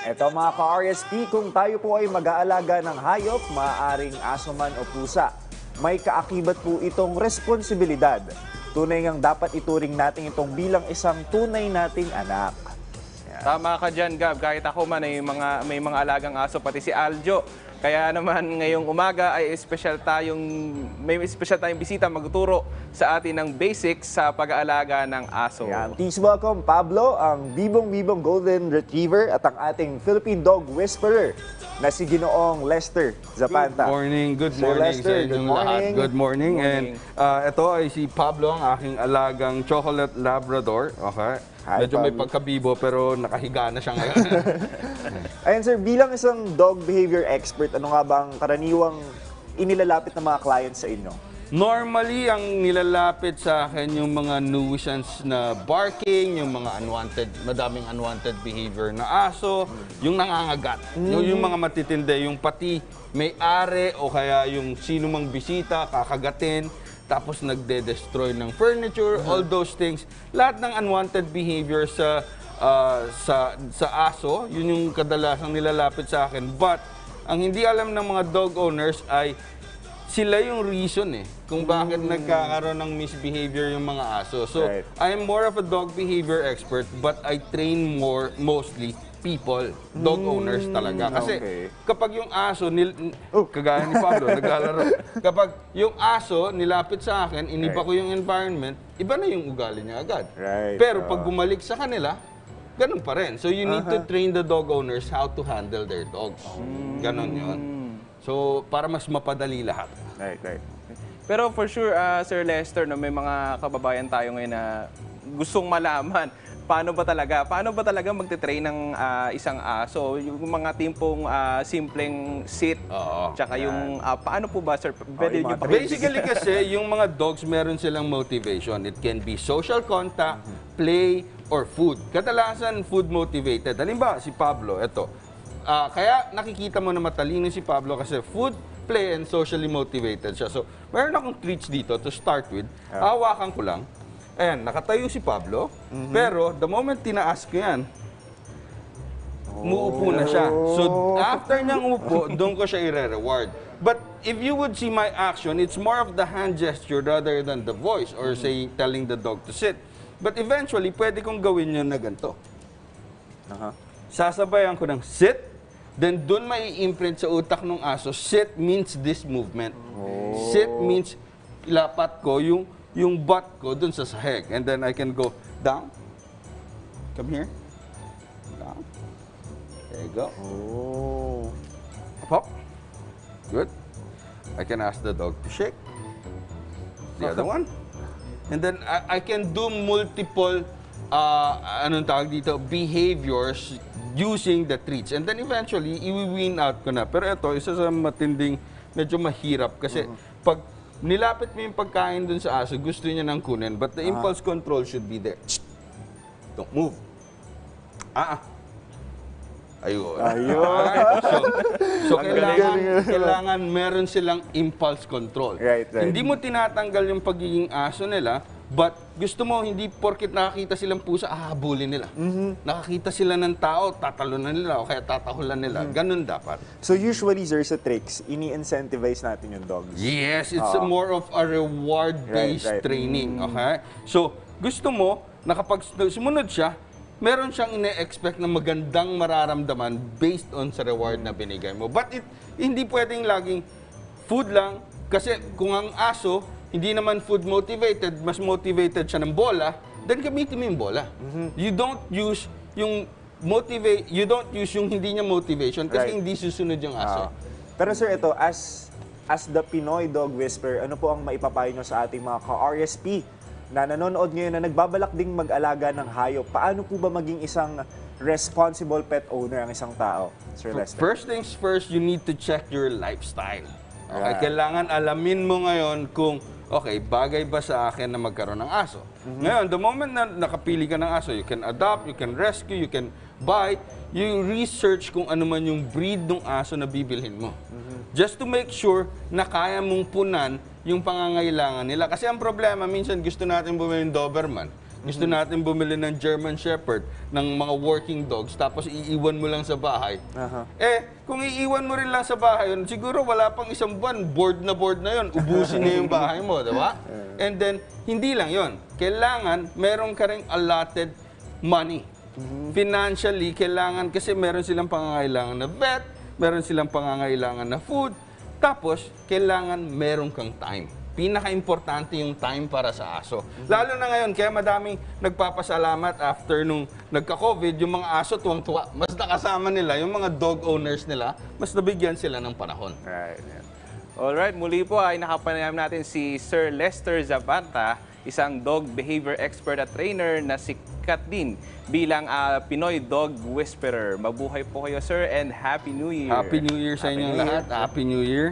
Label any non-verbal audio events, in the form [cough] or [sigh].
Eto mga ka-RSP, kung tayo po ay mag-aalaga ng hayop, maaaring aso man o pusa, may kaakibat po itong responsibilidad. Tunay ngang dapat ituring natin itong bilang isang tunay nating anak. Tama ka dyan, Gab. Kahit ako man ay mga, may mga alagang aso, pati si Aljo. Kaya naman ngayong umaga ay special tayong, may special tayong bisita magtuturo sa atin ng basics sa pag-aalaga ng aso. Yan. Please welcome Pablo, ang bibong-bibong Golden Retriever at ang ating Philippine Dog Whisperer na si Ginoong Lester Zapanta. Good morning, good Sir morning Lester, sa inyong good lahat. morning. Good morning. Morning. And uh, ito ay si Pablo, ang aking alagang chocolate labrador. Okay? Hi, Medyo may Pablo. pagkabibo pero nakahiga na siya ngayon. [laughs] Ayun sir, bilang isang dog behavior expert, ano nga ba ang karaniwang inilalapit ng mga clients sa inyo? Normally, ang nilalapit sa akin yung mga nuisance na barking, yung mga unwanted, madaming unwanted behavior na aso, yung nangangagat, yung, yung mga matitindi, yung pati may-ari o kaya yung sino mang bisita, kakagatin, tapos nagde-destroy ng furniture, all those things. Lahat ng unwanted behavior sa ah, sa sa aso, yun yung kadalasang nilalapit sa akin. But ang hindi alam ng mga dog owners ay sila yung reason eh kung bakit nagkakaroon ng misbehavior yung mga aso. So, Right. I'm more of a dog behavior expert but I train more mostly people, dog owners talaga. Kasi okay. kapag yung aso, nil, kagaya ni Pablo, [laughs] naglalaro. Kapag yung aso nilapit sa akin, iniba Right. ko yung environment, iba na yung ugali niya agad. Right. Pero pag Oo. bumalik sa kanila, ganun pa rin. So you need to train the dog owners how to handle their dogs. Ganon yun. So, para mas mapadali lahat. Right, right. Pero for sure, ah, Sir Lester, no, may mga kababayan tayo ngayon na gustong malaman [laughs] paano ba talaga, paano ba talaga magte-train ng ah, isang aso? Yung mga timpong ah, simpleng sit, Oo. tsaka yung ah, paano po ba, Sir? Pwede mga pa Basically kasi, [laughs] yung mga dogs meron silang motivation. It can be social contact, play, or food. Kadalasan food motivated. Halimbawa, si Pablo, eto. Ah, kaya nakikita mo na matalino si Pablo kasi food, play, and socially motivated siya. So, meron akong treats dito to start with. Hawakan ko lang. Ayan, nakatayo si Pablo. Pero, the moment tinaas ko yan, Muupo na siya. So, after niyang upo, [laughs] doon ko siya i-reward. But if you would see my action, it's more of the hand gesture rather than the voice or say, telling the dog to sit. But eventually, pwede kong gawin yun na ganito. Aha. Sasabayan ko ng sit, then doon may imprint sa utak ng aso, sit means this movement. Sit means ilapat ko yung yung butt ko doon sa sahig. And then I can go down. Come here. Down. There you go. Oh. Pop. Good. I can ask the dog to shake. The other one. And then I, I can do multiple uh, anong tawag dito, behaviors using the treats. And then eventually, i-win out ko na. Pero ito, isa sa matinding, medyo mahirap. Kasi pag nilapit mo yung pagkain dun sa aso, gusto niya nang kunin. But the impulse control should be there. Don't move. Ah, ah. Ayun. Ayun. [laughs] so, so Ang kailangan, kailangan meron silang impulse control. Right, right. Hindi mo tinatanggal yung pagiging aso nila, but gusto mo hindi porket nakakita silang pusa, ahabulin nila. Mm-hmm. Nakakita sila ng tao, tatalunan nila o kaya tatahulan nila. Mm-hmm. Ganun dapat. So usually, sir, sa tricks, ini-incentivize natin yung dogs. Yes, it's Oo. more of a reward-based Right, right. training. Okay? So, gusto mo na kapag sumunod siya, meron siyang ine-expect na magandang mararamdaman based on sa reward na binigay mo. But it, hindi pwedeng laging food lang. Kasi kung ang aso, hindi naman food motivated, mas motivated siya ng bola, then gamitin mo yung bola. Mm-hmm. You don't use yung motivate, you don't use yung hindi niya motivation kasi Right. hindi susunod yung aso. Ah. Pero sir, ito, as as the Pinoy Dog Whisperer, ano po ang maipapayo nyo sa ating mga ka-RSP na nanonood ngayon na nagbabalak ding mag-alaga ng hayop? Paano po ba maging isang responsible pet owner ang isang tao, Sir Lester? First things first, you need to check your lifestyle. Okay, Right. kailangan alamin mo ngayon kung okay, bagay ba sa akin na magkaroon ng aso. Ngayon, the moment na nakapili ka ng aso, you can adopt, you can rescue, you can buy, you research kung ano man yung breed ng aso na bibilhin mo. Just to make sure na kaya mong punan yung pangangailangan nila. Kasi ang problema, minsan gusto natin bumili ng Doberman. Gusto natin bumili ng German Shepherd, ng mga working dogs, tapos iiwan mo lang sa bahay. Aha. Eh, kung iiwan mo rin lang sa bahay yun, siguro wala pang isang buwan, board na board na yun, ubusin na yung bahay mo, di ba? And then, hindi lang yon Kailangan, meron ka rin allotted money. Financially, kailangan, kasi meron silang pangangailangan na vet, meron silang pangangailangan na food, tapos, kailangan meron kang time. Pinaka-importante yung time para sa aso. Lalo na ngayon, kaya madaming nagpapasalamat after nung nagka-COVID, yung mga aso tuwang-tuwa. Mas nakasama nila, yung mga dog owners nila, mas nabigyan sila ng panahon. Right. yeah. Alright, muli po ay nakapanayam natin si Sir Lester Zapata, isang dog behavior expert at trainer na sikat din bilang ah, Pinoy Dog Whisperer. Mabuhay po kayo, sir, and Happy New Year! Happy New Year sa Happy inyong New Year. lahat. Happy New Year.